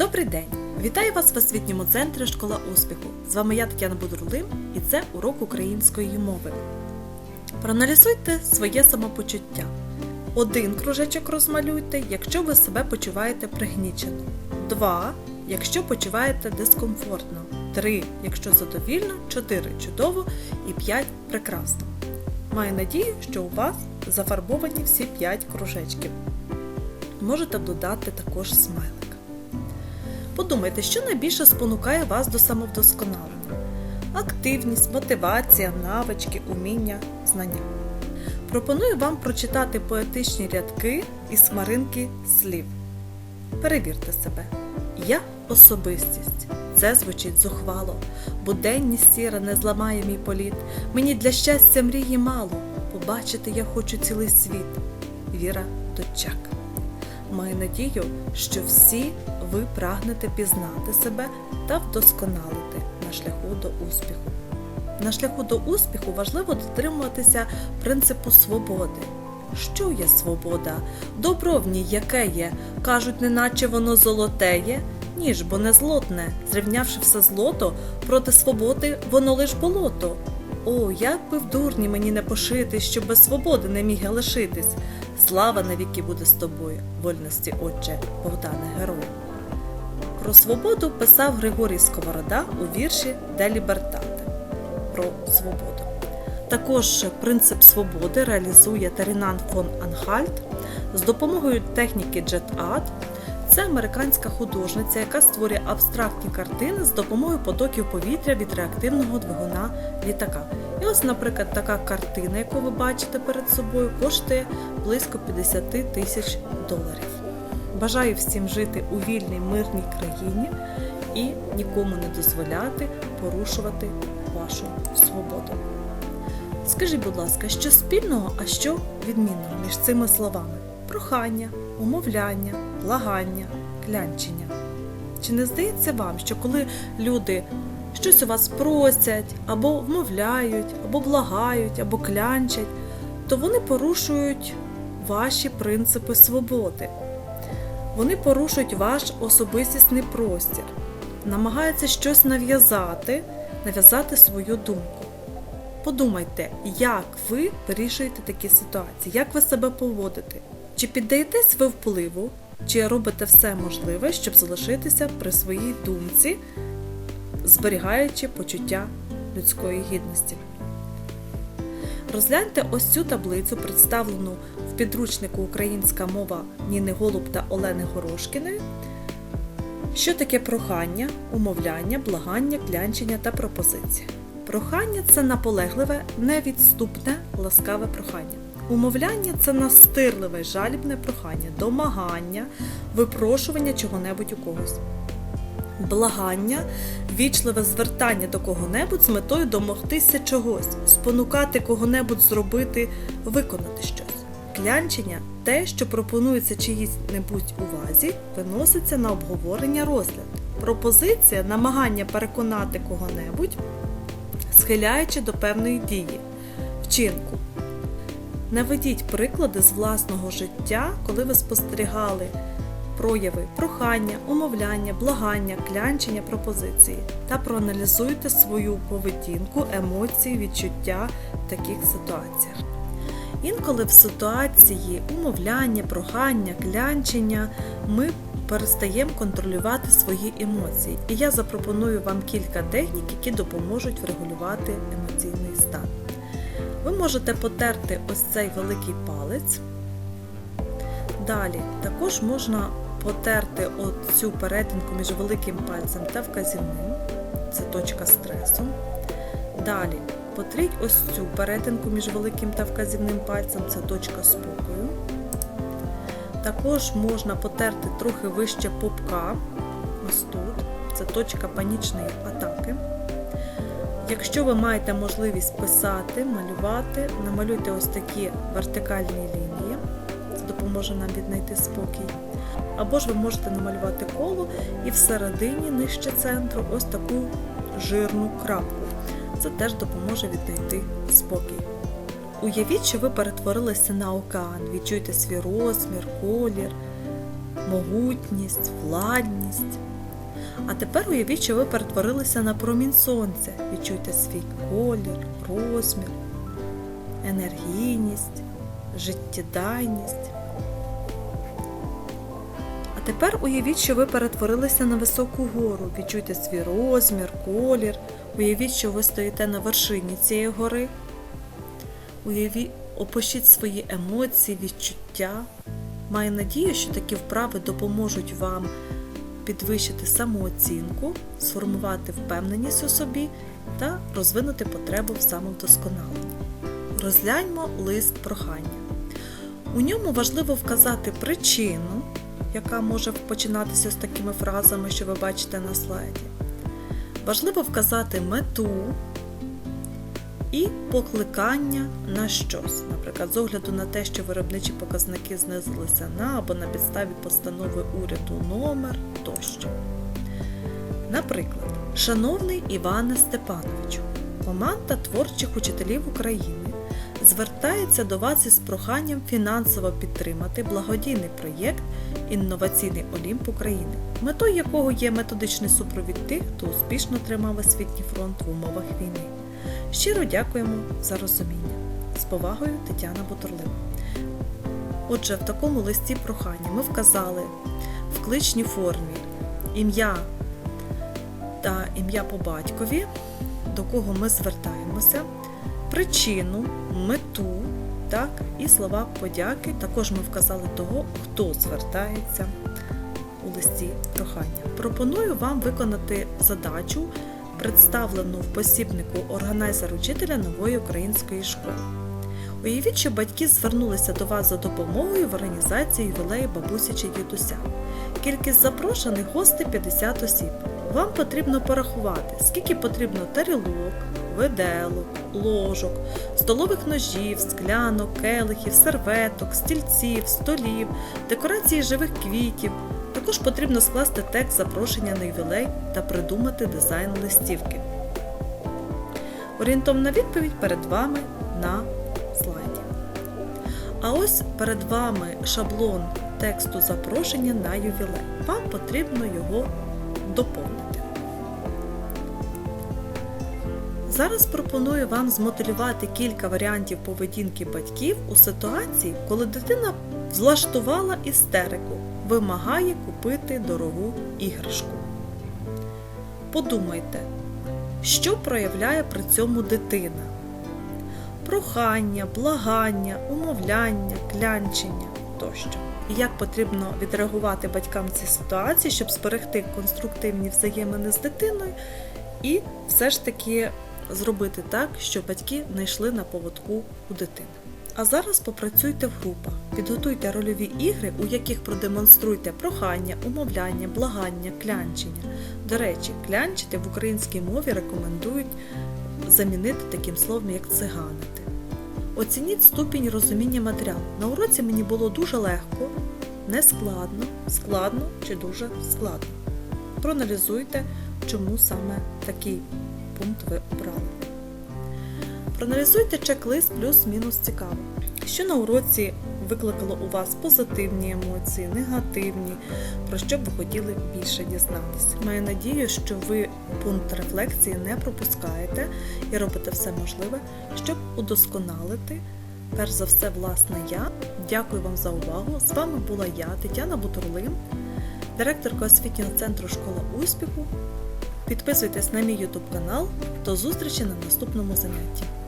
Добрий день! Вітаю вас в освітньому центрі Школа успіху. З вами я Тетяна Будурлим і це урок української мови. Проаналізуйте своє самопочуття. Один кружечок розмалюйте, якщо ви себе почуваєте пригнічено. Два, якщо почуваєте дискомфортно. Три, якщо задовільно, чотири чудово і п'ять прекрасно. Маю надію, що у вас зафарбовані всі п'ять кружечків. Можете додати також смайлик. Подумайте, що найбільше спонукає вас до самовдосконалення: активність, мотивація, навички, уміння, знання. Пропоную вам прочитати поетичні рядки із хмаринки слів. Перевірте себе. Я особистість. Це звучить зухвало. Буденність сіра не зламає мій політ. Мені для щастя мрії мало. Побачити я хочу цілий світ. Віра Дочак. Маю надію, що всі ви прагнете пізнати себе та вдосконалити на шляху до успіху. На шляху до успіху важливо дотримуватися принципу свободи. Що є свобода? Добро в ній яке є? Кажуть, неначе воно золотеє? Ні ж, бо не злотне. Зрівнявши все злото, проти свободи воно лиш болото. О, як би в дурні мені не пошити, що без свободи не міг я лишитись. Слава навіки буде з тобою, вольності, Отче, Богдане Герой. Про свободу писав Григорій Сковорода у вірші Де Лібертате про свободу. Також принцип свободи реалізує Тарінан фон Анхальт з допомогою техніки Jet-Art. Це американська художниця, яка створює абстрактні картини з допомогою потоків повітря від реактивного двигуна літака. І ось, наприклад, така картина, яку ви бачите перед собою, коштує близько 50 тисяч доларів. Бажаю всім жити у вільній мирній країні і нікому не дозволяти порушувати вашу свободу. Скажіть, будь ласка, що спільного, а що відмінного між цими словами? Прохання, умовляння, благання, клянчення. Чи не здається вам, що коли люди щось у вас просять, або вмовляють, або благають, або клянчать, то вони порушують ваші принципи свободи? Вони порушують ваш особистісний простір, намагаються щось нав'язати, нав'язати свою думку. Подумайте, як ви вирішуєте такі ситуації, як ви себе поводите? Чи піддаєтесь ви впливу, чи робите все можливе, щоб залишитися при своїй думці, зберігаючи почуття людської гідності? Розгляньте ось цю таблицю, представлену в підручнику Українська мова Ніни Голуб та Олени Горошкіної. Що таке прохання, умовляння, благання, клянчення та пропозиція? Прохання це наполегливе, невідступне, ласкаве прохання. Умовляння це настирливе, жалібне прохання, домагання, випрошування чого-небудь у когось. Благання, вічливе звертання до кого-небудь з метою домогтися чогось, спонукати кого-небудь зробити, виконати щось. Клянчення те, що пропонується чиїсь небудь увазі, виноситься на обговорення розгляд. Пропозиція намагання переконати кого-небудь, схиляючи до певної дії, вчинку. Наведіть приклади з власного життя, коли ви спостерігали прояви прохання, умовляння, благання, клянчення, пропозиції та проаналізуйте свою поведінку, емоції, відчуття в таких ситуаціях. Інколи в ситуації умовляння, прохання, клянчення ми перестаємо контролювати свої емоції. І я запропоную вам кілька технік, які допоможуть врегулювати емоційний стан. Ви можете потерти ось цей великий палець. Далі також можна потерти цю перетинку між великим пальцем та вказівним. Це точка стресу. Далі потріть ось цю перетинку між великим та вказівним пальцем, це точка спокою. Також можна потерти трохи вище попка, ось тут, це точка панічної атаки. Якщо ви маєте можливість писати, малювати, намалюйте ось такі вертикальні лінії, це допоможе нам віднайти спокій. Або ж ви можете намалювати коло і всередині нижче центру ось таку жирну крапку. Це теж допоможе віднайти спокій. Уявіть, що ви перетворилися на океан, відчуйте свій розмір, колір, могутність, владність. А тепер уявіть, що ви перетворилися на промінь сонця. Відчуйте свій колір, розмір, енергійність, життєдайність. Тепер уявіть, що ви перетворилися на високу гору. Відчуйте свій розмір, колір. Уявіть, що ви стоїте на вершині цієї гори. Уявіть, опишіть свої емоції, відчуття. Маю надію, що такі вправи допоможуть вам підвищити самооцінку, сформувати впевненість у собі та розвинути потребу в самовдосконаленні. Розгляньмо лист прохання. У ньому важливо вказати причину, яка може починатися з такими фразами, що ви бачите на слайді. Важливо вказати мету і покликання на щось. Наприклад, з огляду на те, що виробничі показники знизилися на або на підставі постанови уряду номер тощо. Наприклад, шановний Іване Степановичу, команда творчих учителів України звертається до вас із проханням фінансово підтримати благодійний проєкт Інноваційний Олімп України, метою якого є методичний супровід тих, хто успішно тримав освітній фронт в умовах війни. Щиро дякуємо за розуміння. З повагою Тетяна Бутурлива. Отже, в такому листі прохання ми вказали в кличній формі ім'я та ім'я по батькові, до кого ми звертаємося, причину, мету, так, і слова подяки. Також ми вказали того, хто звертається у листі прохання. Пропоную вам виконати задачу, представлену в посібнику органайзер учителя нової української школи. Уявіть, що батьки звернулися до вас за допомогою в організації ювілею бабусі чи дідуся. Кількість запрошених гостей 50 осіб. Вам потрібно порахувати, скільки потрібно тарілок, виделок, ложок, столових ножів, склянок, келихів, серветок, стільців, столів, декорації живих квітів. Також потрібно скласти текст запрошення на ювілей та придумати дизайн листівки. Орієнтовна відповідь перед вами на слайді. А ось перед вами шаблон тексту запрошення на ювілей. Вам потрібно його доповнити. Зараз пропоную вам змотивувати кілька варіантів поведінки батьків у ситуації, коли дитина влаштувала істерику, вимагає купити дорогу іграшку. Подумайте, що проявляє при цьому дитина? Прохання, благання, умовляння, клянчення тощо. І як потрібно відреагувати батькам в цій ситуації, щоб зберегти конструктивні взаємини з дитиною і все ж таки зробити так, щоб батьки не йшли на поводку у дитини. А зараз попрацюйте в групах, підготуйте рольові ігри, у яких продемонструйте прохання, умовляння, благання, клянчення. До речі, клянчити в українській мові рекомендують замінити таким словом, як циганити. Оцініть ступінь розуміння матеріалу. На уроці мені було дуже легко, не складно, складно чи дуже складно. Проаналізуйте, чому саме такий пункт ви обрали. Проаналізуйте чек-лист плюс-мінус цікаво. Що на уроці викликало у вас позитивні емоції, негативні, про що б ви хотіли більше дізнатися. Маю надію, що ви пункт рефлексії не пропускаєте і робите все можливе, щоб удосконалити. Перш за все, власне, я. Дякую вам за увагу. З вами була я, Тетяна Бутурлин, директорка освітнього центру Школа успіху. Підписуйтесь на мій YouTube канал. До зустрічі на наступному занятті.